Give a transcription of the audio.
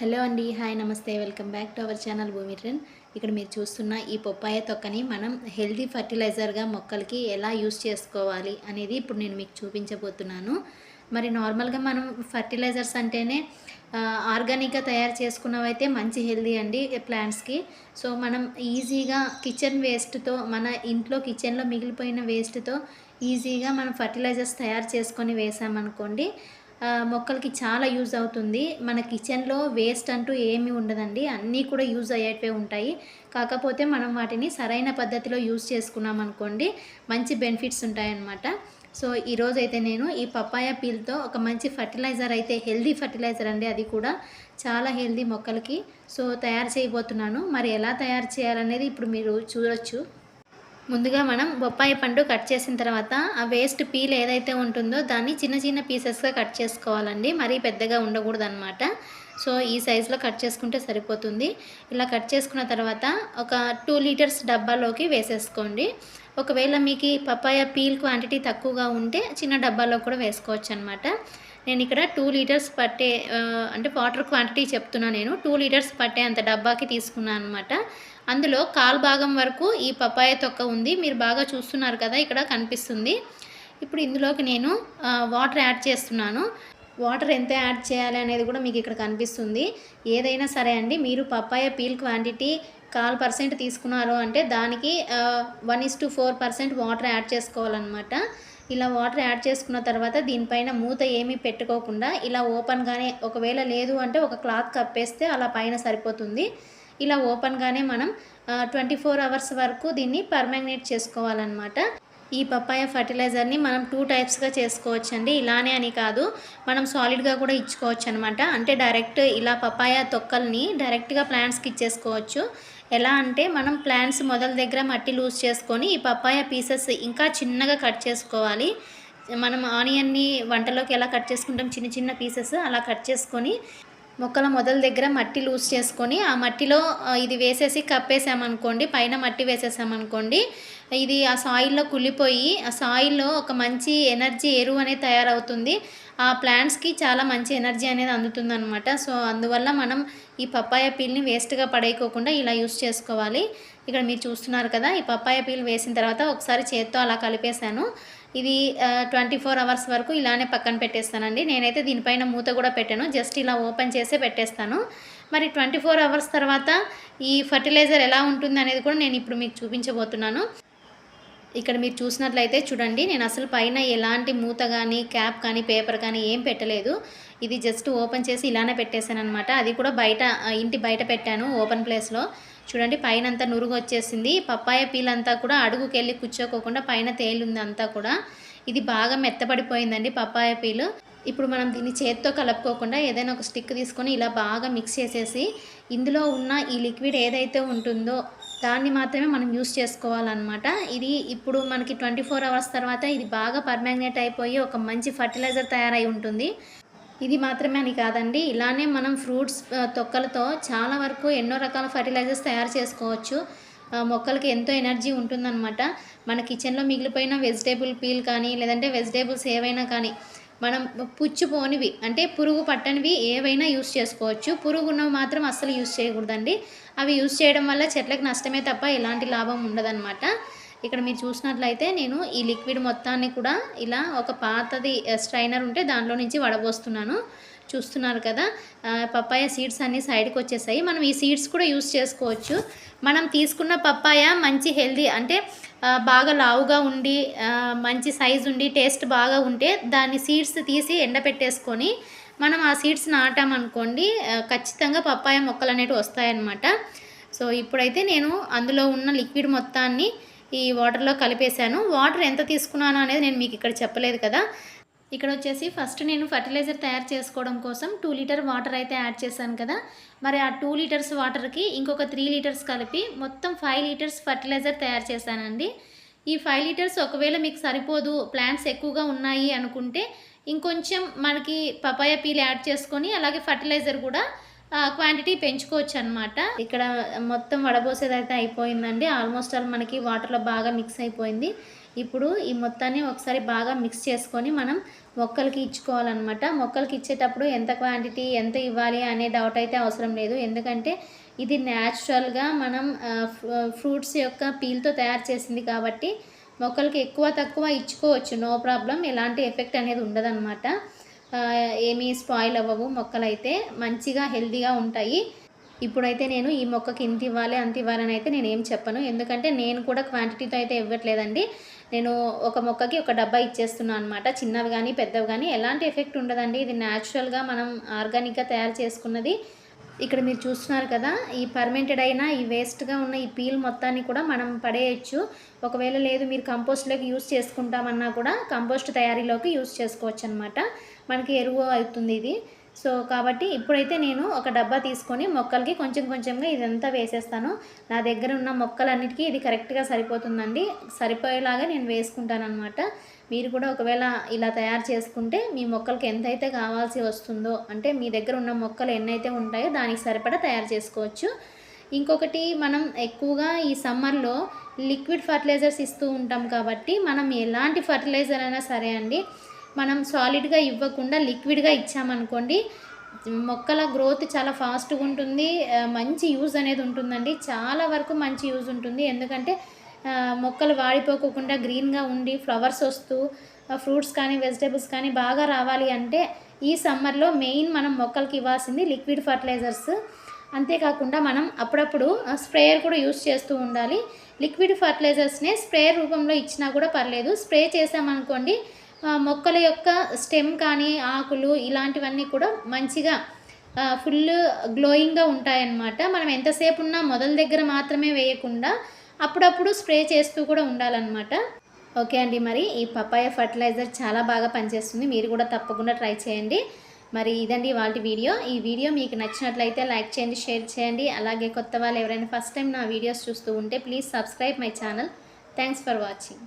Hello అండి hi నమస్తే. Welcome back to our channel Bhoomi trend ఇక్కడ మీరు చూస్తున్న ఈ పొప్పాయ తొక్కని మనం హెల్దీ ఫర్టిలైజర్గా మొక్కలకి ఎలా యూస్ చేసుకోవాలి అనేది ఇప్పుడు నేను మీకు చూపించబోతున్నాను. మరి నార్మల్గా మనం ఫర్టిలైజర్స్ అంటేనే ఆర్గానిక్గా తయారు చేసుకున్నవైతే మంచి హెల్దీ అండి ప్లాంట్స్కి. సో మనం ఈజీగా కిచెన్ వేస్ట్తో మన ఇంట్లో కిచెన్లో మిగిలిపోయిన వేస్ట్తో ఈజీగా మనం ఫర్టిలైజర్స్ తయారు చేసుకొని వేసామనుకోండి మొక్కలకి చాలా యూజ్ అవుతుంది. మన కిచెన్లో వేస్ట్ అంటూ ఏమీ ఉండదండి. అన్నీ కూడా యూజ్ అయ్యేటివే ఉంటాయి. కాకపోతే మనం వాటిని సరైన పద్ధతిలో యూజ్ చేసుకున్నాం అనుకోండి మంచి బెనిఫిట్స్ ఉంటాయన్నమాట. సో ఈరోజైతే నేను ఈ పప్పాయ పీల్తో ఒక మంచి ఫర్టిలైజర్ అయితే హెల్దీ ఫర్టిలైజర్ అండి అది కూడా. చాలా హెల్దీ మొక్కలకి. సో తయారు చేయబోతున్నాను. మరి ఎలా తయారు చేయాలనేది ఇప్పుడు మీరు చూడొచ్చు. ముందుగా మనం బొప్పాయి పండు కట్ చేసిన తర్వాత ఆ వేస్ట్ పీల్ ఏదైతే ఉంటుందో దాన్ని చిన్న చిన్న పీసెస్గా కట్ చేసుకోవాలండి. మరీ పెద్దగా ఉండకూడదు అనమాట సో ఈ సైజులో కట్ చేసుకుంటే సరిపోతుంది. ఇలా కట్ చేసుకున్న తర్వాత ఒక టూ లీటర్స్ డబ్బాలోకి వేసేసుకోండి. ఒకవేళ మీకు పప్పాయ పీల్ క్వాంటిటీ తక్కువగా ఉంటే చిన్న డబ్బాలో కూడా వేసుకోవచ్చు అనమాట నేను ఇక్కడ టూ లీటర్స్ పట్టే అంటే వాటర్ క్వాంటిటీ చెప్తున్నా నేను. టూ లీటర్స్ పట్టే అంత డబ్బాకి తీసుకున్నాను అనమాట అందులో కాల్ భాగం వరకు ఈ పపాయ తొక్క ఉంది. మీరు బాగా చూస్తున్నారు కదా ఇక్కడ కనిపిస్తుంది. ఇప్పుడు ఇందులోకి నేను వాటర్ యాడ్ చేస్తున్నాను. వాటర్ ఎంత యాడ్ చేయాలి అనేది కూడా మీకు ఇక్కడ కనిపిస్తుంది. ఏదైనా సరే అండి మీరు పప్పాయ పీల్ క్వాంటిటీ కాల్ పర్సెంట్ తీసుకున్నారు అంటే దానికి one is to four percent water add చేసుకోవాలన్నమాట. ఇలా వాటర్ యాడ్ చేసుకున్న తర్వాత దీనిపైన మూత ఏమీ పెట్టుకోకుండా ఇలా ఓపెన్గానే ఒకవేళ లేదు అంటే ఒక క్లాత్ కప్పేస్తే అలా పైన సరిపోతుంది. ఇలా ఓపెన్గానే మనం ట్వంటీ ఫోర్ అవర్స్ వరకు దీన్ని పర్మాగ్నేట్ చేసుకోవాలన్నమాట. ఈ పప్పాయ ఫర్టిలైజర్ని మనం టూ టైప్స్గా చేసుకోవచ్చు అండి ఇలానే అని కాదు మనం సాలిడ్గా కూడా ఇచ్చుకోవచ్చు అనమాట అంటే డైరెక్ట్ ఇలా పప్పాయ తొక్కల్ని డైరెక్ట్గా ప్లాంట్స్కి ఇచ్చేసుకోవచ్చు. ఎలా అంటే మనం ప్లాంట్స్ మొదల దగ్గర మట్టి లూజ్ చేసుకొని ఈ పప్పాయ పీసెస్ ఇంకా చిన్నగా కట్ చేసుకోవాలి. మనం ఆనియన్ని వంటలోకి ఎలా కట్ చేసుకుంటాం చిన్న చిన్న పీసెస్ అలా కట్ చేసుకొని మొక్కల మొదల దగ్గర మట్టి లూజ్ చేసుకొని ఆ మట్టిలో ఇది వేసేసి కప్పేసామనుకోండి పైన మట్టి వేసేసామనుకోండి ఇది ఆ సాయిల్లో కుళ్ళిపోయి ఆ సాయిల్లో ఒక మంచి ఎనర్జీ ఎరువు అనేది తయారవుతుంది. ఆ ప్లాంట్స్కి చాలా మంచి ఎనర్జీ అనేది అందుతుంది అనమాట సో అందువల్ల మనం ఈ పప్పాయ పీల్ని వేస్ట్గా పడేయకోకుండా ఇలా యూస్ చేసుకోవాలి. ఇక్కడ మీరు చూస్తున్నారు కదా ఈ పప్పాయ పీల్ వేసిన తర్వాత ఒకసారి చేత్తో అలా కలిపేశాను. ఇది ట్వంటీ ఫోర్ అవర్స్ వరకు ఇలానే పక్కన పెట్టేస్తానండి. నేనైతే దీనిపైన మూత కూడా పెట్టాను. జస్ట్ ఇలా ఓపెన్ చేసే పెట్టేస్తాను. మరి ట్వంటీ ఫోర్ అవర్స్ తర్వాత ఈ ఫర్టిలైజర్ ఎలా ఉంటుంది అనేది కూడా నేను ఇప్పుడు మీకు చూపించబోతున్నాను. ఇక్కడ మీరు చూసినట్లయితే చూడండి నేను అసలు పైన ఎలాంటి మూత కానీ క్యాప్ కానీ పేపర్ కానీ ఏం పెట్టలేదు. ఇది జస్ట్ ఓపెన్ చేసి ఇలానే పెట్టేశాను అనమాట అది కూడా బయట ఇంటి బయట పెట్టాను ఓపెన్ ప్లేస్లో. చూడండి పైన అంతా నురుగు వచ్చేసింది. పప్పాయ పీల్ అంతా కూడా అడుగుకి వెళ్ళి కూర్చోకోకుండా పైన తేలుంది అంతా కూడా. ఇది బాగా మెత్తపడిపోయిందండి పప్పాయ పీలు. ఇప్పుడు మనం దీన్ని చేత్తో కలుపుకోకుండా ఏదైనా ఒక స్టిక్ తీసుకొని ఇలా బాగా మిక్స్ చేసేసి ఇందులో ఉన్న ఈ లిక్విడ్ ఏదైతే ఉంటుందో దాన్ని మాత్రమే మనం యూస్ చేసుకోవాలన్నమాట. ఇది ఇప్పుడు మనకి ట్వంటీ ఫోర్ అవర్స్ తర్వాత ఇది బాగా పర్మాగ్నేట్ అయిపోయి ఒక మంచి ఫర్టిలైజర్ తయారై ఉంటుంది. ఇది మాత్రమే అని కాదండి. ఇలానే మనం ఫ్రూట్స్ తొక్కలతో చాలా వరకు ఎన్నో రకాల ఫర్టిలైజర్స్ తయారు చేసుకోవచ్చు. మొక్కలకి ఎంతో ఎనర్జీ ఉంటుందన్నమాట. మన కిచెన్లో మిగిలిపోయిన వెజిటేబుల్ పీల్ కానీ లేదంటే వెజిటేబుల్స్ ఏవైనా కానీ మనం పుచ్చిపోనివి అంటే పురుగు పట్టనివి ఏవైనా యూస్ చేసుకోవచ్చు. పురుగు ఉన్నవి మాత్రం అస్సలు యూస్ చేయకూడదండి. అవి యూస్ చేయడం వల్ల చెట్లకు నష్టమే తప్ప ఎలాంటి లాభం ఉండదన్నమాట. ఇక్కడ మీరు చూసినట్లయితే నేను ఈ లిక్విడ్ మొత్తాన్ని కూడా ఇలా ఒక పాతది స్ట్రైనర్ ఉంటే దాంట్లో నుంచి వడబోస్తున్నాను. చూస్తున్నారు కదా పప్పాయ సీడ్స్ అన్నీ సైడ్కి వచ్చేసాయి. మనం ఈ సీడ్స్ కూడా యూస్ చేసుకోవచ్చు. మనం తీసుకున్న పప్పాయ మంచి హెల్దీ అంటే బాగా లావుగా ఉండి మంచి సైజు ఉండి టేస్ట్ బాగా ఉంటే దాన్ని సీడ్స్ తీసి ఎండపెట్టేసుకొని మనం ఆ సీడ్స్ నాటామనుకోండి ఖచ్చితంగా పప్పాయ మొక్కలు అనేవి వస్తాయన్నమాట. సో ఇప్పుడైతే నేను అందులో ఉన్న లిక్విడ్ మొత్తాన్ని ఈ వాటర్లో కలిపేశాను. వాటర్ ఎంత తీసుకున్నాను అనేది నేను మీకు ఇక్కడ చెప్పలేదు కదా. ఇక్కడ వచ్చేసి ఫస్ట్ నేను ఫర్టిలైజర్ తయారు చేసుకోవడం కోసం టూ లీటర్ వాటర్ అయితే యాడ్ చేశాను కదా. మరి ఆ టూ లీటర్స్ వాటర్కి ఇంకొక త్రీ లీటర్స్ కలిపి మొత్తం ఫైవ్ లీటర్స్ ఫర్టిలైజర్ తయారు చేశానండి. ఈ ఫైవ్ లీటర్స్ ఒకవేళ మీకు సరిపోదు ప్లాంట్స్ ఎక్కువగా ఉన్నాయి అనుకుంటే ఇంకొంచెం మనకి పపాయ పీల్ యాడ్ చేసుకొని అలాగే ఫర్టిలైజర్ కూడా క్వాంటిటీ పెంచుకోవచ్చు అనమాట ఇక్కడ మొత్తం వడబోసేది అయితే అయిపోయిందండి. ఆల్మోస్ట్ ఆల్ మనకి వాటర్లో బాగా మిక్స్ అయిపోయింది. ఇప్పుడు ఈ మొత్తాన్ని ఒకసారి బాగా మిక్స్ చేసుకొని మనం మొక్కలకి ఇచ్చుకోవాలన్నమాట. మొక్కలకి ఇచ్చేటప్పుడు ఎంత క్వాంటిటీ ఎంత ఇవ్వాలి అనే డౌట్ అయితే అవసరం లేదు. ఎందుకంటే ఇది న్యాచురల్గా మనం ఫ్రూట్స్ యొక్క పీల్తో తయారు చేసింది కాబట్టి మొక్కలకి ఎక్కువ తక్కువ ఇచ్చుకోవచ్చు. నో ప్రాబ్లం ఎలాంటి ఎఫెక్ట్ అనేది ఉండదన్నమాట. ఏమీ స్పాయిల్ అవ్వవు. మొక్కలైతే మంచిగా హెల్తీగా ఉంటాయి. ఇప్పుడైతే నేను ఈ మొక్కకి ఇంత ఇవ్వాలి అంత ఇవ్వాలని అయితే నేను ఏం చెప్పను. ఎందుకంటే నేను కూడా క్వాంటిటీతో అయితే ఇవ్వట్లేదండి. నేను ఒక మొక్కకి ఒక డబ్బా ఇచ్చేస్తున్నాను అనమాట చిన్నవి కానీ పెద్దవి కానీ ఎలాంటి ఎఫెక్ట్ ఉండదండి. ఇది న్యాచురల్గా మనం ఆర్గానిక్గా తయారు చేసుకున్నది. ఇక్కడ మీరు చూస్తున్నారు కదా ఈ పర్మెంటెడ్ అయినా ఈ వేస్ట్గా ఉన్న ఈ పీల్ మొత్తాన్ని కూడా మనం పడేయచ్చు. ఒకవేళ లేదు మీరు కంపోస్ట్లోకి యూస్ చేసుకుంటామన్నా కూడా కంపోస్ట్ తయారీలోకి యూస్ చేసుకోవచ్చు అనమాట మనకి ఎరువు అవుతుంది ఇది. సో కాబట్టి ఇప్పుడైతే నేను ఒక డబ్బా తీసుకొని మొక్కలకి కొంచెం కొంచెంగా ఇదంతా వేసేస్తాను. నా దగ్గర ఉన్న మొక్కలన్నిటికీ ఇది కరెక్ట్గా సరిపోతుందండి. సరిపోయేలాగా నేను వేసుకుంటాను అనమాట మీరు కూడా ఒకవేళ ఇలా తయారు చేసుకుంటే మీ మొక్కలకి ఎంతైతే కావాల్సి వస్తుందో అంటే మీ దగ్గర ఉన్న మొక్కలు ఎన్నైతే ఉంటాయో దానికి సరిపడా తయారు చేసుకోవచ్చు. ఇంకొకటి మనం ఎక్కువగా ఈ సమ్మర్లో లిక్విడ్ ఫర్టిలైజర్స్ ఇస్తూ ఉంటాం కాబట్టి మనం ఎలాంటి ఫర్టిలైజర్ అయినా సరే అండి మనం సాలిడ్గా ఇవ్వకుండా లిక్విడ్గా ఇచ్చామనుకోండి మొక్కల గ్రోత్ చాలా ఫాస్ట్గా ఉంటుంది. మంచి యూజ్ అనేది ఉంటుందండి. చాలా వరకు మంచి యూజ్ ఉంటుంది. ఎందుకంటే మొక్కలు వాడిపోకుండా గ్రీన్గా ఉండి ఫ్లవర్స్ వస్తూ ఫ్రూట్స్ కానీ వెజిటేబుల్స్ కానీ బాగా రావాలి అంటే ఈ సమ్మర్లో మెయిన్ మనం మొక్కలకి ఇవ్వాల్సింది లిక్విడ్ ఫర్టిలైజర్స్ అంతేకాకుండా మనం అప్పుడప్పుడు స్ప్రేయర్ కూడా యూస్ చేస్తూ ఉండాలి. లిక్విడ్ ఫర్టిలైజర్స్నే స్ప్రేయర్ రూపంలో ఇచ్చినా కూడా పర్లేదు. స్ప్రే చేసామనుకోండి మొక్కల యొక్క స్టెమ్ కానీ ఆకులు ఇలాంటివన్నీ కూడా మంచిగా ఫుల్ గ్లోయింగ్గా ఉంటాయన్నమాట. మనం ఎంతసేపు ఉన్నా మొదల దగ్గర మాత్రమే వేయకుండా అప్పుడప్పుడు స్ప్రే చేస్తూ కూడా ఉండాలన్నమాట. ఓకే అండి మరి ఈ పపాయ ఫర్టిలైజర్ చాలా బాగా పనిచేస్తుంది. మీరు కూడా తప్పకుండా ట్రై చేయండి. మరి ఇదండి వాళ్ళ వీడియో. ఈ వీడియో మీకు నచ్చినట్లయితే లైక్ చేయండి షేర్ చేయండి. అలాగే కొత్త వాళ్ళు ఎవరైనా ఫస్ట్ టైం నా వీడియోస్ చూస్తూ ఉంటే please subscribe my channel. Thanks for watching.